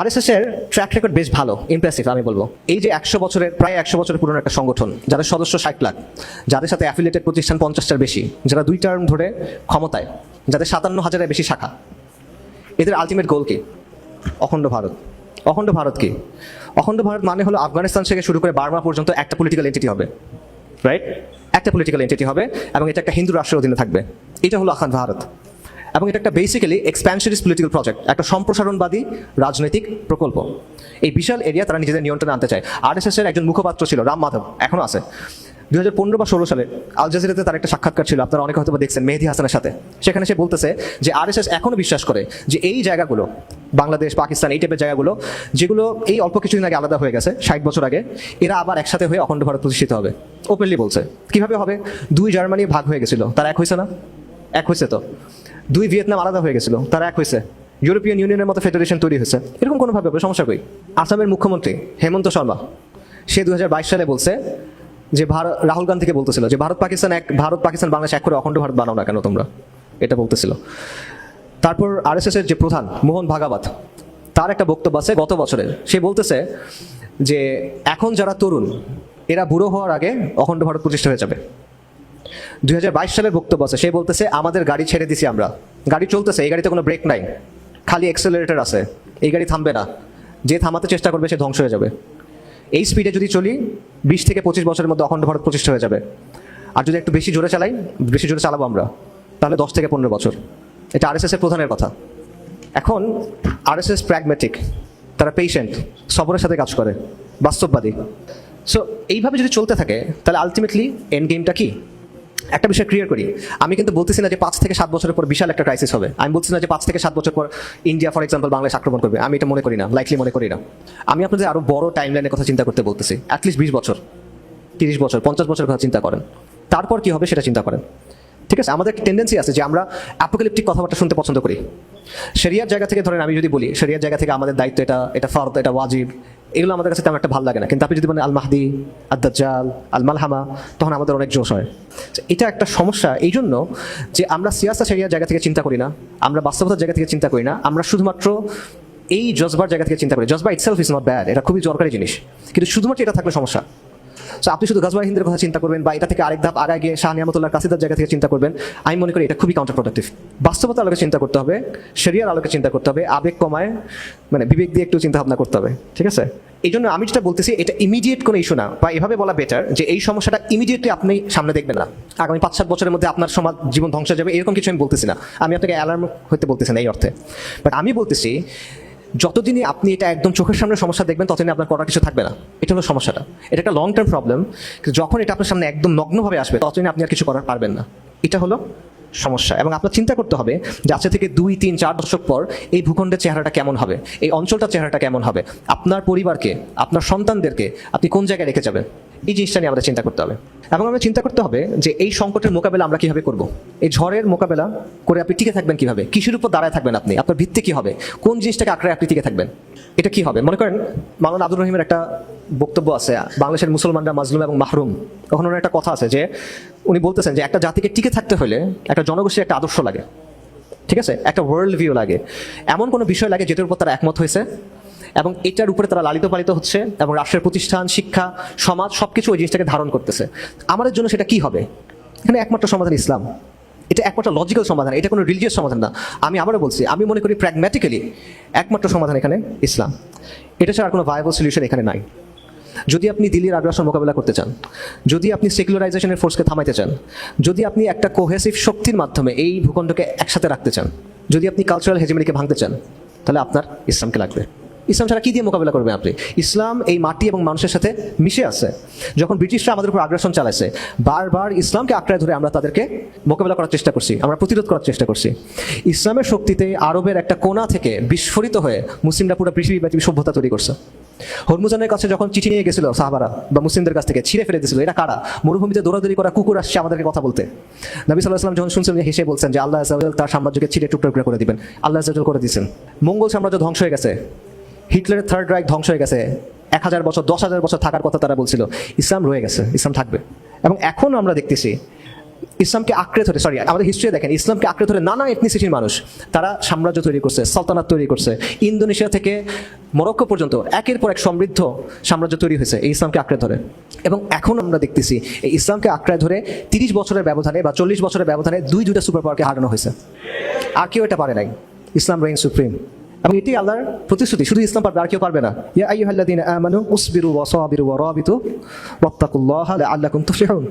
RSS এর track record বেশ ভালো ইমপ্রেসিভ আমি বলব। এই যে একশো বছরের, প্রায় একশো বছরের পুরনো একটা সংগঠন, যাদের সদস্য ষাট লাখ, যাদের সাথে অ্যাফিলিয়েটেড প্রতিষ্ঠান পঞ্চাশটার বেশি, যারা দুই টার্ম ধরে ক্ষমতায়, যাদের সাতান্ন হাজারের বেশি শাখা, এদের আলটিমেট গোল কি? অখণ্ড ভারত। অখণ্ড ভারত কি? অখণ্ড ভারত মানে হলো আফগানিস্তান থেকে শুরু করে বার্মা পর্যন্ত একটা পলিটিক্যাল এন্টিটি হবে রাইট একটা পলিটিক্যাল এন্টিটি হবে, এবং এটা একটা হিন্দু রাষ্ট্রের অধীনে থাকবে। এটা হলো আখান ভারত। এবং এটা একটা বেসিক্যালি এক্সপ্যানশনিস পলিটিক্যাল প্রজেক্ট একটা সম্প্রসারণবাদী রাজনৈতিক প্রকল্প। এই বিশাল এরিয়া তারা নিজেদের নিয়ন্ত্রণে আনতে চায়। আরএসএস এর একজন মুখপাত্র ছিল রাম মাধব, এখনও আছে। দু হাজার পনেরো বা ষোলো সালে আল জাজিরাতে তার একটা সাক্ষাৎকার ছিল, আপনারা অনেকে হয়তো দেখছেন মেহেদি হাসানের সাথে। সেখানে সে বলতেছে যে আরএসএস এখনও বিশ্বাস করে যে এই জায়গাগুলো, বাংলাদেশ, পাকিস্তান, এই টাইপের জায়গাগুলো, যেগুলো এই অল্প কিছুদিন আগে আলাদা হয়ে গেছে, ষাট বছর আগে, এরা আবার একসাথে হয়ে অখণ্ড ভারত প্রতিষ্ঠিত হবে। ওপেনলি বলছে। কীভাবে হবে? দুই জার্মানি ভাগ হয়ে গেছিল। তারা এক হয়েছে না? এক হয়েছে তো। দুই ভিয়েতনাম আলাদা হয়ে গেছিল, তারা এক হয়েছে। ইউরোপিয়ান ইউনিয়নের মতো ফেডারেশন তৈরি হয়েছে। এরকম কোনোভাবে সমস্যা কই? আসামের মুখ্যমন্ত্রী হেমন্ত শর্মা, সে দু হাজার বাইশ সালে বলছে যে ভারত রাহুল গান্ধীকে বলতেছিল যে ভারত, পাকিস্তান এক, ভারত, পাকিস্তান, বাংলাদেশ এক করে অখণ্ড ভারত বানাও না কেন তোমরা? এটা বলতেছিল। তারপর আরএসএস এর যে প্রধান মোহন ভাগাবাত, তার একটা বক্তব্য আছে গত বছরের। সে বলতেছে যে এখন যারা তরুণ, এরা বুড়ো হওয়ার আগে অখণ্ড ভারত প্রতিষ্ঠা হয়ে যাবে। দুই সালের বক্তব্য আছে। সে বলতেছে, আমাদের গাড়ি ছেড়ে দিছি আমরা। গাড়ি চলতেছে, এই গাড়িতে কোনো ব্রেক নাই। খালি এক্সেলারেটর আছে। এই গাড়ি থামবে না। যে থামাতে চেষ্টা করবে, সে ধ্বংস হয়ে যাবে। এই স্পিডে যদি চলি, বিশ থেকে পঁচিশ বছরের মধ্যে অখণ্ড ভারত প্রতিষ্ঠা হয়ে যাবে। আর যদি একটু বেশি জোরে চালাই, বেশি জোরে চালাবো আমরা, তাহলে দশ থেকে পনেরো বছর। এটা আরএসএস এর প্রধানের কথা। এখন আরএসএস প্র্যাগমেটিক তারা পেশেন্ট সবরের সাথে কাজ করে, বাস্তববাদী। সো এইভাবে যদি চলতে থাকে, তাহলে আলটিমেটলি এন্ড গেমটা কি? একটা বিষয় ক্লিয়ার করি। আমি কিন্তু বলতেছি না যে পাঁচ থেকে সাত বছরের পর বিশাল একটা ক্রাইসিস হবে। আমি বলছি না যে পাঁচ থেকে সাত বছর পর ইন্ডিয়া ফর এক্সাম্পল বাংলাদেশ আক্রমণ করবে। আমি এটা মনে করি না লাইকলি মনে করি না। আমি আপনাদের আরও বড় টাইম লাইনের কথা চিন্তা করতে বলতেছি। অ্যাটলিস্ট বিশ বছর, তিরিশ বছর, পঞ্চাশ বছর কথা চিন্তা করেন। তারপর কি হবে সেটা চিন্তা করেন। ঠিক আছে, আমাদের একটা টেন্ডেন্সি আছে যে আমরা অ্যাপোকালিপটিক কথাবার্তা শুনতে পছন্দ করি। শরিয়ার জায়গা থেকে ধরেন আমি যদি বলি, শরিয়ার জায়গা থেকে আমাদের দায়িত্ব এটা এটা ফর্দ, এটা ওয়াজিব এগুলো আমাদের কাছে তেমন একটা ভালো লাগে না। কিন্তু আপনি যদি বলেন আল মাহদি আদাজ্জাল আল মালহামা তখন আমাদের অনেক জোশ হয়। তো এটা একটা সমস্যা। এই জন্য যে আমরা সিয়াসা সেরিয়ার জায়গা থেকে চিন্তা করি না, আমরা বাস্তবতার জায়গা থেকে চিন্তা করি না, আমরা শুধুমাত্র এই জজবার জায়গা থেকে চিন্তা করি। জজবা ইটসেলফ ইজ নট ব্যাড এটা খুবই দরকারি জিনিস। কিন্তু শুধুমাত্র এটা থাকলে সমস্যা। সো আপনি শুধু গজবা হিন্দের কথা চিন্তা করবেন বা এটা থেকে আরেক ধাপ আগে গিয়ে শাহ নিয়ামতুল্লাহ কাসিদার জায়গা থেকে চিন্তা করবেন, আমি মনে করি এটা খুবই কাউন্টার প্রোডাক্টিভ বাস্তবতার আলোকে চিন্তা করতে হবে, শরিয়ার আলোকে চিন্তা করতে হবে, আবেগ কমায় মানে বিবেক দিয়ে একটু চিন্তা ভাবনা করতে হবে, ঠিক আছে? এই জন্য আমি যেটা বলতেছি, এটা ইমিডিয়েট কোনো ইস্যু না, বা এভাবে বলা বেটার যে এই সমস্যাটা ইমিডিয়েটলি আপনি সামনে দেখবেন না। আগামী পাঁচ, সাত বছরের মধ্যে আপনার সমাজ, জীবন ধ্বংস হয়ে যাবে, এরকম কিছু আমি বলতেছি না। আমি আপনাকে অ্যালার্ম হতে বলতেছি না এই অর্থে। বাট আমি বলতেছি যতদিনই আপনি এটা একদম চোখের সামনে সমস্যা দেখবেন, ততদিনই আপনার করার কিছু থাকবে না। এটা হলো সমস্যাটা। এটা একটা লং টার্ম প্রবলেম যখন এটা আপনার সামনে একদম নগ্নভাবে আসবে ততদিন আপনি আর কিছু করার পারবেন না। এটা হলো সমস্যা। এবং আপনার চিন্তা করতে হবে যে আজকে থেকে দুই, তিন, চার দশক পর এই ভূখণ্ডের চেহারাটা কেমন হবে, এই অঞ্চলটার চেহারাটা কেমন হবে, আপনার পরিবারকে, আপনার সন্তানদেরকে আপনি কোন জায়গায় রেখে যাবেন? এই জিনিসটা নিয়ে আমাদের চিন্তা করতে হবে। এবং আমরা চিন্তা করতে হবে যে এই সংকটের মোকাবেলা আমরা কীভাবে করব? এই ঝড়ের মোকাবেলা করে আপনি টিকে থাকবেন কীভাবে? কিসের উপর দাঁড়ায় থাকবেন আপনি? আপনার ভিত্তি কি হবে? কোন জিনিসটাকে আঁকড়ে আপনি টিকে থাকবেন? এটা কি হবে? মনে করেন মাওলানা আব্দুর রহিমের একটা বক্তব্য আছে, বাংলাদেশের মুসলমানরা মাজলুম এবং মাহরুম। তখন ওনার একটা কথা আছে যে, উনি বলতেছেন যে একটা জাতিকে টিকে থাকতে হলে একটা জনগোষ্ঠীর একটা আদর্শ লাগে। ঠিক আছে? একটা ওয়ার্ল্ড ভিউ লাগে। এমন কোনো বিষয় লাগে যেটার উপর তারা একমত হয়েছে? এবং এটার উপরে তারা লালিত পালিত হচ্ছে এবং রাষ্ট্রের প্রতিষ্ঠান, শিক্ষা, সমাজ, সবকিছু ওই জিনিসটাকে ধারণ করতেছে। আমাদের জন্য সেটা কি হবে? এখানে একমাত্র সমাধান ইসলাম। এটা একমাত্র লজিক্যাল সমাধান, এটা কোনো রিলিজিয়াস সমাধান না। আমি আবারও বলছি, আমি মনে করি প্র্যাগম্যাটিক্যালি একমাত্র সমাধান এখানে ইসলাম। এটা ছাড়া কোনো ভায়াবল সলিউশন এখানে নাই। যদি আপনি দিল্লির আগ্রাসন মোকাবেলা করতে চান, যদি আপনি সেকুলারাইজেশনের ফোর্সকে থামাইতে চান, যদি আপনি একটা কোহেসিভ শক্তির মাধ্যমে এই ভূখণ্ডকে একসাথে রাখতে চান, যদি আপনি কালচারাল হেজিমনিকে ভাঙতে চান, তাহলে আপনার ইসলামকে লাগবে। ইসলাম ছাড়া কি দিয়ে মোকাবেলা করবেন আপনি? ইসলাম এই মাটি এবং মানুষের সাথে মিশে আছে। যখন ব্রিটিশরা আমাদের উপর আগ্রাসন চালাইছে, বারবার ইসলামকে আঁকড়ায় ধরে আমরা তাদেরকে মোকাবেলা করার চেষ্টা করছি, আমরা প্রতিরোধ করার চেষ্টা করছি। ইসলামের শক্তিতে আরবের একটা কোণা থেকে বিস্ফোরিত হয়ে মুসলিমরা পুরো পৃথিবী পৃথিবীব্যাপী সভ্যতা তৈরি করছে। হরমুজানের কাছে যখন চিঠি নিয়ে গেছিল সাহাবারা বা মুসলিমদের কাছ থেকে, ছিঁড়ে ফেলে দিয়েছিল, এটা কারা? মরুভূমিতে দৌড়াদৌড়ি করা কুকুর আসছে আমাদেরকে কথা বলতে। নবী সাল্লাহ আসলাম যখন শুনছেন হেসে বলছেন যে, আল্লাহ তার সাম্রাজ্যকে ছিঁড়ে টুকরো করে দিবেন। আল্লাহ করে দিয়েছেন। মঙ্গল সাম্রাজ্য ধ্বংস হয়ে গেছে। হিটলারের থার্ড রাইক ধ্বংস হয়ে গেছে। এক হাজার বছর, দশ হাজার বছর থাকার কথা তারা বলছিল, ইসলাম রয়ে গেছে, ইসলাম থাকবে। এবং এখন আমরা দেখতেছি, ইসলামকে আঁকড়ে ধরে সরি আমাদের হিস্ট্রি দেখেন, ইসলামকে আঁকড়ে ধরে নানা এথনিসিটির মানুষ, তারা সাম্রাজ্য তৈরি করছে, সালতানাত তৈরি করছে। ইন্দোনেশিয়া থেকে মরক্কো পর্যন্ত একের পর এক সমৃদ্ধ সাম্রাজ্য তৈরি হয়েছে, এই ইসলামকে আঁকড়ে ধরে। এবং এখন আমরা দেখতেছি, এই ইসলামকে আঁকড়ে ধরে তিরিশ বছরের ব্যবধানে বা চল্লিশ বছরের ব্যবধানে দুই দুইটা সুপার পাওয়ারকে হারানো হয়েছে। আর কেউ এটা পারে নাই, ইসলাম রেইন সুপ্রিম এবং এটি আল্লাহর প্রতিশ্রুতি। শুধু ইসলাম পারবে, আর কেউ পারবে না। ইয়া আইয়ুহাল্লাযীনা আমানু উসবিরু ওয়া সাবিরু ওয়া রাবিতু ওয়াত্তাকুল্লাহা লাআল্লাকুম তুফলিহুন।